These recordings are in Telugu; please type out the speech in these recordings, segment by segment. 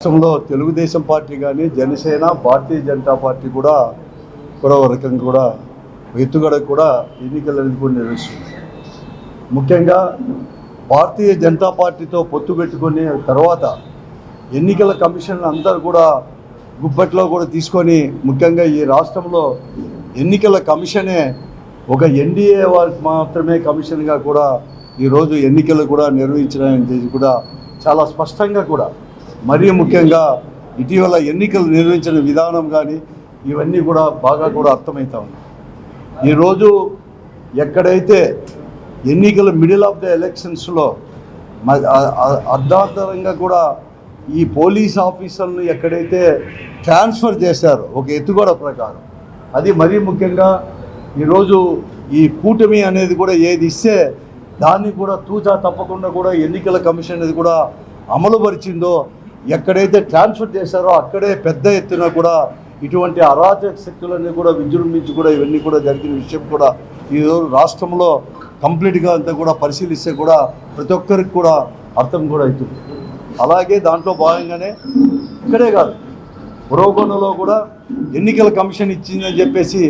రాష్ట్రంలో తెలుగుదేశం పార్టీ కానీ జనసేన భారతీయ జనతా పార్టీ కూడా కూడా ఒక కూడా ఎత్తుగడ కూడా ఎన్నికలు అనేది కూడా నిర్వహిస్తుంది. ముఖ్యంగా భారతీయ జనతా పార్టీతో పొత్తు పెట్టుకుని తర్వాత ఎన్నికల కమిషన్ అందరూ కూడా గుప్పట్లో కూడా తీసుకొని ముఖ్యంగా ఈ రాష్ట్రంలో ఎన్నికల కమిషనే ఒక ఎన్డీఏ వారికి మాత్రమే కమిషన్గా కూడా ఈరోజు ఎన్నికలు కూడా నిర్వహించడం అనేది కూడా చాలా స్పష్టంగా కూడా మరీ ముఖ్యంగా ఇటీవల ఎన్నికలు నిర్వహించిన విధానం కానీ ఇవన్నీ కూడా బాగా కూడా అర్థమవుతా ఉంది. ఈరోజు ఎక్కడైతే ఎన్నికల మిడిల్ ఆఫ్ ద ఎలక్షన్స్లో అర్ధాంతరంగా కూడా ఈ పోలీస్ ఆఫీసర్లు ఎక్కడైతే ట్రాన్స్ఫర్ చేశారో ఒక ఎత్తుగోడ ప్రకారం అది మరీ ముఖ్యంగా ఈరోజు ఈ కూటమి అనేది కూడా ఏది ఇస్తే దాన్ని కూడా తూచా తప్పకుండా కూడా ఎన్నికల కమిషన్ అనేది కూడా అమలుపరిచిందో ఎక్కడైతే ట్రాన్స్ఫర్ చేశారో అక్కడే పెద్ద ఎత్తున కూడా ఇటువంటి అరాచక శక్తులన్నీ కూడా విజృంభించి కూడా ఇవన్నీ కూడా జరిగిన విషయం కూడా ఈరోజు రాష్ట్రంలో కంప్లీట్గా అంతా కూడా పరిశీలిస్తే కూడా ప్రతి ఒక్కరికి కూడా అర్థం కూడా అవుతుంది. అలాగే దాంట్లో భాగంగానే ఇక్కడే కాదు పురోగణలో కూడా ఎన్నికల కమిషన్ ఇచ్చిందని చెప్పేసి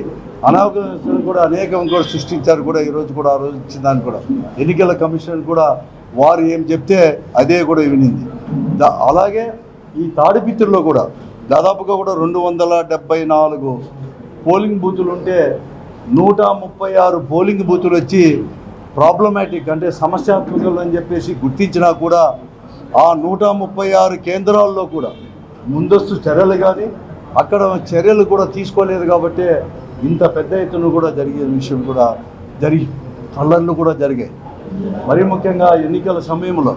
అనావకం కూడా అనేకం కూడా సృష్టించారు కూడా ఈరోజు కూడా ఆ రోజు ఇచ్చిన దాన్ని కూడా. ఎన్నికల కమిషన్ కూడా వారు ఏం చెప్తే అదే కూడా వినింది. అలాగే ఈ తాడిపిత్రులో కూడా దాదాపుగా కూడా రెండు వందల డెబ్బై నాలుగు పోలింగ్ బూతులు ఉంటే నూట ముప్పై ఆరు పోలింగ్ బూతులు వచ్చి ప్రాబ్లమాటిక్ అంటే సమస్యాత్మకలు అని చెప్పేసి గుర్తించినా కూడా ఆ నూట ముప్పై ఆరు కేంద్రాల్లో కూడా ముందస్తు చర్యలు కానీ అక్కడ చర్యలు కూడా తీసుకోలేదు కాబట్టి ఇంత పెద్ద ఎత్తున కూడా జరిగే విషయం కూడా జరిగి కళ్ళర్లు కూడా జరిగాయి. మరీ ముఖ్యంగా ఎన్నికల సమయంలో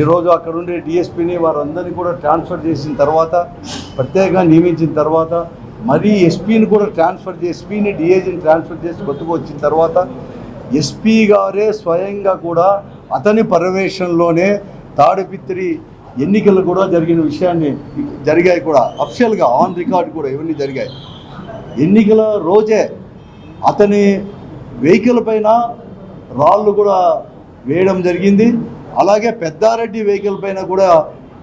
ఈరోజు అక్కడ ఉండే డిఎస్పీని వారందరినీ కూడా ట్రాన్స్ఫర్ చేసిన తర్వాత ప్రత్యేకంగా నియమించిన తర్వాత మరీ ఎస్పీని కూడా ట్రాన్స్ఫర్ చేసి ఎస్పీని డిఏజీని ట్రాన్స్ఫర్ చేసి కొత్తగా వచ్చిన తర్వాత ఎస్పీ గారే స్వయంగా కూడా అతని పర్యవేక్షణలోనే తాడిపిత్రి ఎన్నికలు కూడా జరిగిన విషయాన్ని జరిగాయి కూడా. అఫిషియల్గా ఆన్ రికార్డ్ కూడా ఇవన్నీ జరిగాయి. ఎన్నికల రోజే అతని వెహికల్ పైన రాళ్ళు కూడా వేయడం జరిగింది. అలాగే పెద్దారెడ్డి వెహికల్ పైన కూడా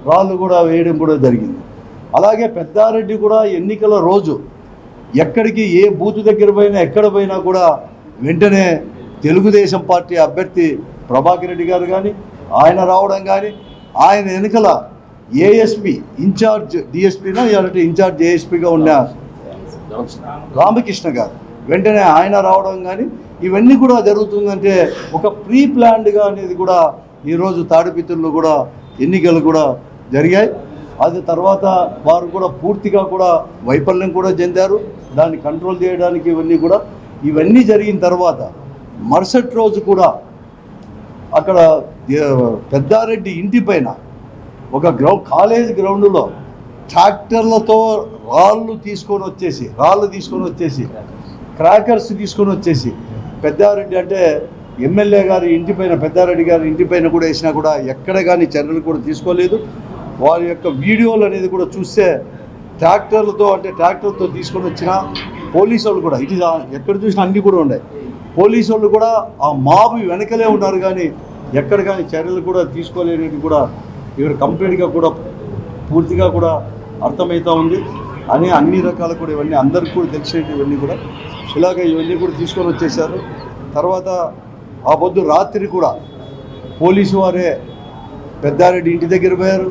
రాళ్ళు కూడా వేయడం కూడా జరిగింది. అలాగే పెద్దారెడ్డి కూడా ఎన్నికల రోజు ఎక్కడికి ఏ బూత్ దగ్గర పోయినా ఎక్కడ పోయినా కూడా వెంటనే తెలుగుదేశం పార్టీ అభ్యర్థి ప్రభాకర్ రెడ్డి గారు కానీ ఆయన రావడం కానీ ఆయన వెనుకల ఏఎస్పి ఇన్ఛార్జ్ డిఎస్పీనా లేదంటే ఇన్ఛార్జ్ ఏఎస్పీగా ఉన్న రామకృష్ణ గారు వెంటనే ఆయన రావడం కానీ ఇవన్నీ కూడా జరుగుతుందంటే ఒక ప్రీ ప్లాన్డ్గా అనేది కూడా ఈరోజు తాడిపిత్రులు కూడా ఎన్నికలు కూడా జరిగాయి. అది తర్వాత వారు కూడా పూర్తిగా కూడా వైఫల్యం కూడా చెందారు. దాన్ని కంట్రోల్ చేయడానికి ఇవన్నీ కూడా ఇవన్నీ జరిగిన తర్వాత మరుసటి రోజు కూడా అక్కడ పెద్దారెడ్డి ఇంటి పైన ఒక గ్రౌండ్ కాలేజ్ గ్రౌండ్లో ట్రాక్టర్లతో రాళ్ళు తీసుకొని వచ్చేసి రాళ్ళు తీసుకొని వచ్చేసి క్రాకర్స్ తీసుకొని వచ్చేసి పెద్దారెడ్డి అంటే ఎమ్మెల్యే గారి ఇంటి పైన పెద్దారెడ్డి గారి ఇంటి పైన కూడా వేసినా కూడా ఎక్కడ కానీ చర్యలు కూడా తీసుకోలేదు. వారి యొక్క వీడియోలు అనేది కూడా చూస్తే ట్రాక్టర్లతో అంటే ట్రాక్టర్తో తీసుకొని వచ్చిన పోలీసు వాళ్ళు కూడా ఇది ఎక్కడ చూసినా అన్నీ కూడా ఉన్నాయి. పోలీసు వాళ్ళు కూడా ఆ మాబు వెనకలే ఉన్నారు కానీ ఎక్కడ కానీ చర్యలు కూడా తీసుకోలేనివి కూడా ఇవి కంప్లీట్గా కూడా పూర్తిగా కూడా అర్థమవుతూ ఉంది. అని అన్ని రకాల కూడా ఇవన్నీ అందరికీ కూడా తెలిసేవి ఇవన్నీ కూడా. ఇలాగ ఇవన్నీ కూడా తీసుకొని వచ్చేసారు. తర్వాత ఆ పొద్దు రాత్రి కూడా పోలీసు వారే పెద్దారెడ్డి ఇంటి దగ్గర పోయారు.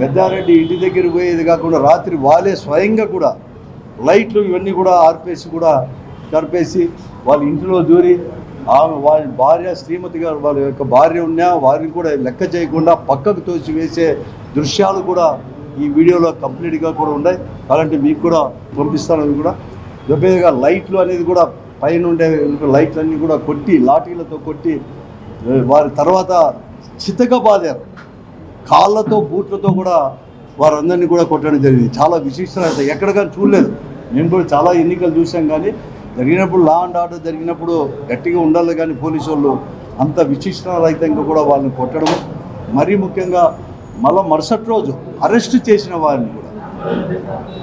పెద్దారెడ్డి ఇంటి దగ్గర పోయేది కాకుండా రాత్రి వాళ్ళే స్వయంగా కూడా లైట్లు ఇవన్నీ కూడా ఆర్పేసి కూడా కరిపేసి వాళ్ళ ఇంటిలో దూరి ఆమె వాళ్ళ భార్య శ్రీమతి గారు వాళ్ళ యొక్క భార్య ఉన్నా వారిని కూడా లెక్క చేయకుండా పక్కకు తోసి వేసే దృశ్యాలు కూడా ఈ వీడియోలో కంప్లీట్గా కూడా ఉన్నాయి. అలాంటి మీకు కూడా పంపిస్తాను అవి కూడా దొబ్బేదిగా లైట్లు అనేది కూడా పైన ఉండే లైట్లన్నీ కూడా కొట్టి లాఠీలతో కొట్టి వారి తర్వాత చితక బాధారు కాళ్ళతో బూట్లతో కూడా వారందరినీ కూడా కొట్టడం జరిగింది. చాలా విశిష్టత ఎక్కడ కానీ చూడలేదు. మేము కూడా చాలా ఎన్నికలు చూసాం కానీ జరిగినప్పుడు లా అండ్ ఆర్డర్ జరిగినప్పుడు గట్టిగా ఉండాలి కానీ పోలీసు వాళ్ళు అంత విశిష్టరహితంగా కూడా వాళ్ళని కొట్టడం మరీ ముఖ్యంగా మళ్ళీ మరుసటి రోజు అరెస్ట్ చేసిన వారిని కూడా.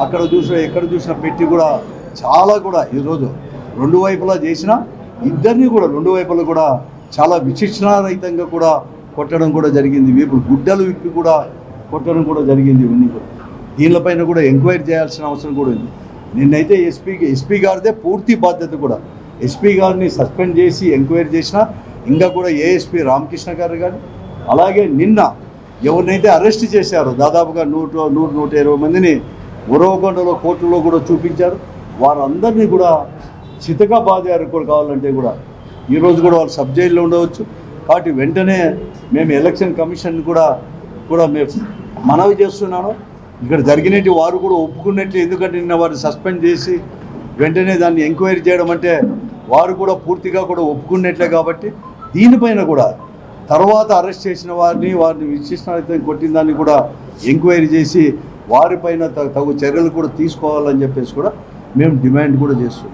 అక్కడ చూసిన ఎక్కడ చూసినా పెట్టి కూడా చాలా కూడా ఈరోజు రెండు వైపులా చేసిన ఇద్దరిని కూడా రెండు వైపులా కూడా చాలా విచక్షణారహితంగా కూడా కొట్టడం కూడా జరిగింది. వీపులు గుడ్డలు విప్పి కూడా కొట్టడం కూడా జరిగింది ఇవన్నీ కూడా. దీనిపైన కూడా ఎంక్వైరీ చేయాల్సిన అవసరం కూడా ఉంది. నిన్నైతే ఎస్పీ ఎస్పీ గారిదే పూర్తి బాధ్యత కూడా. ఎస్పీ గారిని సస్పెండ్ చేసి ఎంక్వైరీ చేసినా ఇంకా కూడా ఏఎస్పీ రామకృష్ణ గారు కానీ అలాగే నిన్న ఎవరినైతే అరెస్ట్ చేశారో దాదాపుగా నూట నూట నూట ఇరవై మందిని ఉరవకొండలో కోర్టులో కూడా చూపించారు. వారందరినీ కూడా చితగా బాధారు కూడా కావాలంటే కూడా ఈరోజు కూడా వాళ్ళు సబ్ జైల్లో ఉండవచ్చు. కాబట్టి వెంటనే మేము ఎలక్షన్ కమిషన్ కూడా కూడా మేము మనవి చేస్తున్నాను. ఇక్కడ జరిగినట్టు వారు కూడా ఒప్పుకున్నట్లు. ఎందుకంటే నిన్న వారిని సస్పెండ్ చేసి వెంటనే దాన్ని ఎంక్వైరీ చేయడం అంటే వారు కూడా పూర్తిగా కూడా ఒప్పుకున్నట్లే కాబట్టి దీనిపైన కూడా తర్వాత అరెస్ట్ చేసిన వారిని వారిని విశిష్టం కొట్టిన దాన్ని కూడా ఎంక్వైరీ చేసి వారిపైన తగు చర్యలు కూడా తీసుకోవాలని చెప్పేసి కూడా మేము డిమాండ్ కూడా చేస్తున్నాం.